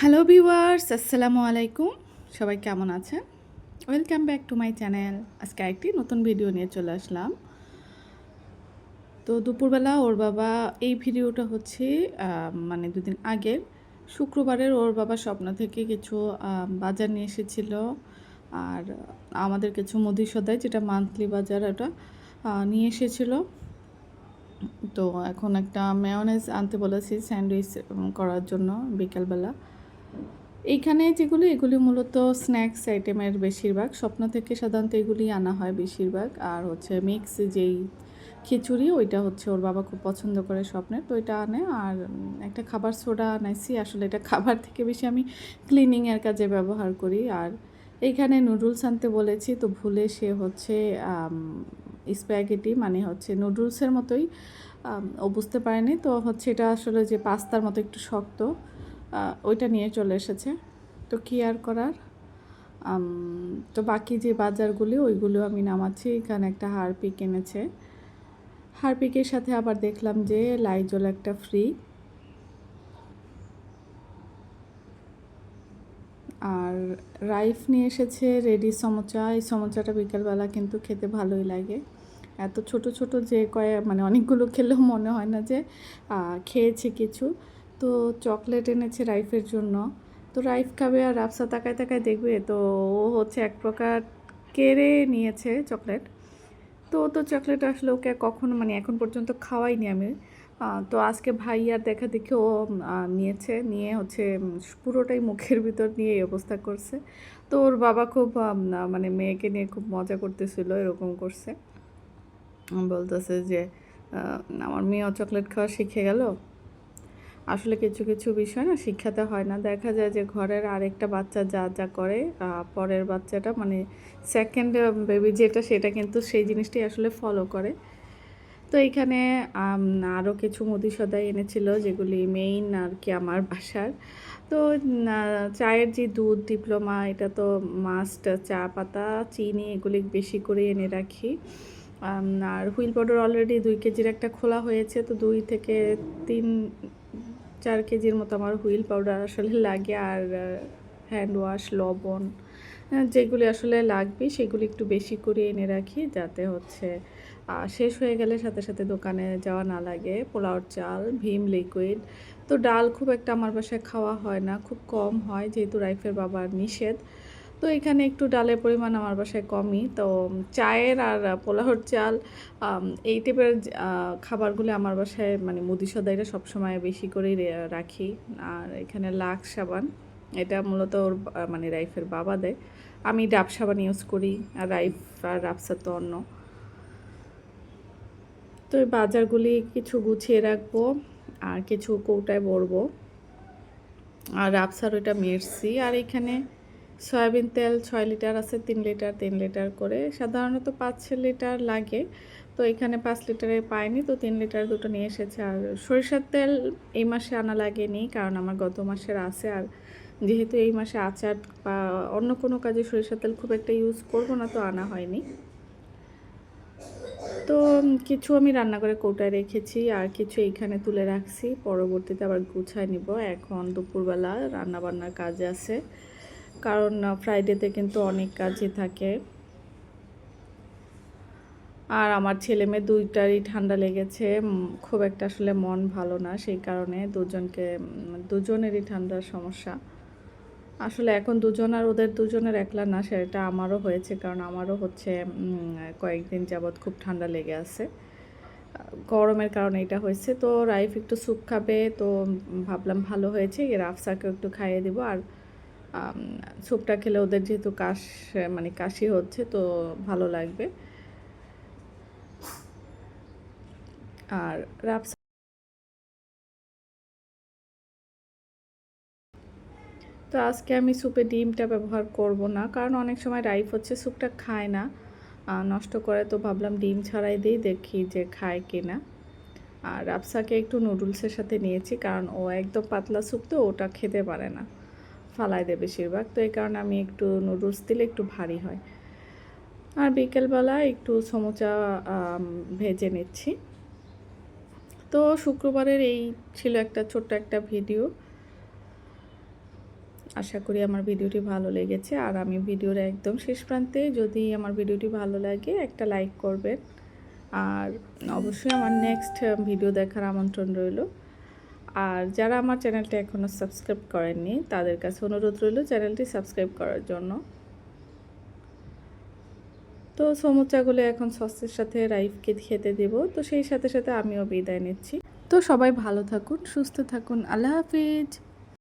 Hello viewers আসসালামু আলাইকুম সবাই কেমন আছেন? Welcome back to my channel আজকে একটি নতুন ভিডিও নিয়ে চলে আসলাম। তো দুপুরবেলা ওর বাবা এই ভিডিওটা হচ্ছে মানে দুদিন আগের। শুক্রবারের ওর বাবা স্বপ্ন থেকে কিছু বাজার নিয়ে এসেছিল। আর আমাদের কিছু মুদি সদাই, যেটা মান্থলি বাজার, ওটা নিয়ে এসেছিল। তো এখন একটা মেয়নেজ আনতে বলেছি স্যান্ডউইচ করার জন্য বিকেলবেলা। এইখানে যেগুলো, এগুলি মূলত স্ন্যাক্স আইটেমের বেশিরভাগ। স্বপ্ন থেকে সাধারণত এগুলি আনা হয় বেশিরভাগ। আর হচ্ছে মিক্স যেই খিচুড়ি, ওইটা হচ্ছে ওর বাবা খুব পছন্দ করে স্বপ্নের, তো এটা আনে। আর একটা খাবার সোডা আনাইছি। আসলে এটা খাবার থেকে বেশি আমি ক্লিনিংয়ের কাজে ব্যবহার করি। আর এইখানে নুডলস আনতে বলেছি, তো ভুলে সে হচ্ছে স্প্যাগেটি মানে হচ্ছে নুডলসের মতোই ও বুঝতে পারেনি। তো হচ্ছে এটা আসলে যে পাস্তার মতো একটু শক্ত। ওইটা নিয়ে চলে এসেছে। তো কি আর করার? তো বাকি যে বাজারগুলি, ওইগুলো আমি নামাচ্ছি। এখানে একটা হারপিক এনেছে। হারপিকের সাথে আবার দেখলাম যে লাইজল একটা ফ্রি। আর রাইফ নিয়ে এসেছে রেডি সমোচা। এই সমোচাটা বিকেলবেলা কিন্তু খেতে ভালোই লাগে। এত ছোট ছোট যে কয়েক মানে অনেকগুলো খেলেও মনে হয় না যে খেয়েছে কিছু। তো চকলেট এনেছে রাইফের জন্য। তো রাইফ খাবে আর রাফসা তাকায় তাকায় দেখবে, তো ও হচ্ছে এক প্রকার কেড়ে নিয়েছে চকলেট। তো তো চকলেট আসলে ওকে কখনো মানে এখন পর্যন্ত খাওয়াইনি আমি। তো আজকে ভাই আর দেখা দেখে ও নিয়েছে, নিয়ে হচ্ছে পুরোটাই মুখের ভিতর নিয়ে এই অবস্থা করছে। তো ওর বাবা খুব মানে মেয়েকে নিয়ে খুব মজা করতেছিল, এরকম করছে। বলতেছে যে আমার মেয়েও চকলেট খাওয়া শিখে গেল। আসলে কিছু কিছু বিষয় না শিক্ষাতে হয় না। দেখা যায় যে ঘরের আরেকটা বাচ্চা যা যা করে পরের বাচ্চাটা মানে সেকেন্ড বেবি যেটা সেটা কিন্তু সেই জিনিসটাই আসলে ফলো করে। তো এইখানে আরও কিছু মুদি সদাই এনেছিল যেগুলি মেইন আর কি আমার বাসার। তো চায়ের যে দুধ ডিপ্লোমা এটা তো মাস্ট চা, পাতা, চিনি এগুলি বেশি করে এনে রাখি। আর হুইল পাউডার অলরেডি দুই কেজির একটা খোলা হয়েছে, তো দুই থেকে তিন চার কেজির মতো আমার হুইল পাউডার আসলে লাগে আর হ্যান্ড ওয়াশ লবণ আহ, যেগুলি আসলে লাগবে সেগুলি একটু বেশি করে এনে রাখি যাতে হচ্ছে শেষ হয়ে গেলে সাথে সাথে দোকানে যাওয়া না লাগে। পোলাওর চাল ভীম লিকুইড তো ডাল খুব একটা আমার বাসায় খাওয়া হয় না খুব কম হয় যেহেতু রাইফের বাবার নিষেধ। তো এখানে একটু ডালের পরিমাণ আমার বাসায় কমই। তো চায়ের আর পোলাওর চাল এই টাইপের খাবারগুলো আমার বাসায় মানে মুদি সদাইটা সবসময় বেশি করেই রাখি। আর এখানে লাক্স সাবান, এটা মূলত ওর মানে রাইফের বাবা দেয়। আমি ডাব সাবান ইউজ করি, আর রাইফ আর রাফসা তো অন্য। তো এই বাজারগুলি কিছু গুছিয়ে রাখব, আর কিছু কৌটায় ভরবো। আর রাফসার ওইটা মেরসি, আর এখানে সয়াবিন তেল ছয় লিটার আছে, তিন লিটার তিন লিটার করে। সাধারণত পাঁচ ছ লিটার লাগে। তো এখানে পাঁচ লিটারে পাইনি, তো তিন লিটার দুটো নিয়ে এসেছে। আর সরিষার তেল এই মাসে আনা লাগেনি, কারণ আমার গত মাসের আছে। আর যেহেতু এই মাসে আচার বা অন্য কোনো কাজে সরিষার তেল খুব একটা ইউজ করব না, তো আনা হয়নি। তো কিছু আমি রান্না করে কৌটায় রেখেছি, আর কিছু এইখানে তুলে রাখছি। পরবর্তীতে আবার গুছায় নিব। এখন দুপুরবেলা রান্না বান্নার কাজ আছে। কারণ ফ্রাইডেতে কিন্তু অনেক কাজই থাকে। আর আমার ছেলে মেয়ে দুইটারই ঠান্ডা লেগেছে। খুব একটা আসলে মন ভালো না সেই কারণে দুজনকে দুজনেরই ঠান্ডার সমস্যা। আসলে এখন দুজন আর ওদের দুজনের একলা না, সেটা আমারও হয়েছে কারণ আমারও হচ্ছে কয়েকদিন যাবৎ খুব ঠান্ডা লেগে আছে। গরমের কারণে এটা হয়েছে। তো রাইফ একটু স্যুপ খাবে, তো ভাবলাম ভালো হয়েছে। এর একটু খাইয়ে দিব। আর স্যুপটা খেলে ওদের যেহেতু কাশ মানে কাশি হচ্ছে, তো ভালো লাগবে। আর রাফসা তো আজকে আমি স্যুপে ডিমটা ব্যবহার করব না, কারণ অনেক সময় রাইফ হচ্ছে, স্যুপটা খায় না। নষ্ট করে তো ভাবলাম ডিম ছাড়াই দিই, দেখি যে খায় কিনা। আর রাফসাকে একটু নুডলসের সাথে নিয়েছি, কারণ ও একদম পাতলা স্যুপ, তো ওটা খেতে পারে না। ফালাই দেয় বেশিরভাগ। তো এই কারণে আমি একটু নুডলস দিলে একটু ভারী হয়। আর বিকেলবেলা একটু সমোচা ভেজে নিচ্ছি। তো শুক্রবারের এই ছিল একটা ছোট্ট একটা ভিডিও। আশা করি আমার ভিডিওটি ভালো লেগেছে। আর আমি ভিডিওর একদম শেষ প্রান্তে যদি আমার ভিডিওটি ভালো লাগে, একটা লাইক করবেন। আর অবশ্যই আমার নেক্সট ভিডিও দেখার আমন্ত্রণ রইল। আর যারা আমার চ্যানেলটি এখনও সাবস্ক্রাইব করেননি, তাদের কাছে অনুরোধ রইল চ্যানেলটি সাবস্ক্রাইব করার জন্য। তো সমুচাগুলো এখন সসের সাথে রাইফকে খেতে দেব। তো সেই সাথে সাথে আমিও বিদায় নিচ্ছি। তো সবাই ভালো থাকুন, সুস্থ থাকুন। আল্লাহ হাফিজ।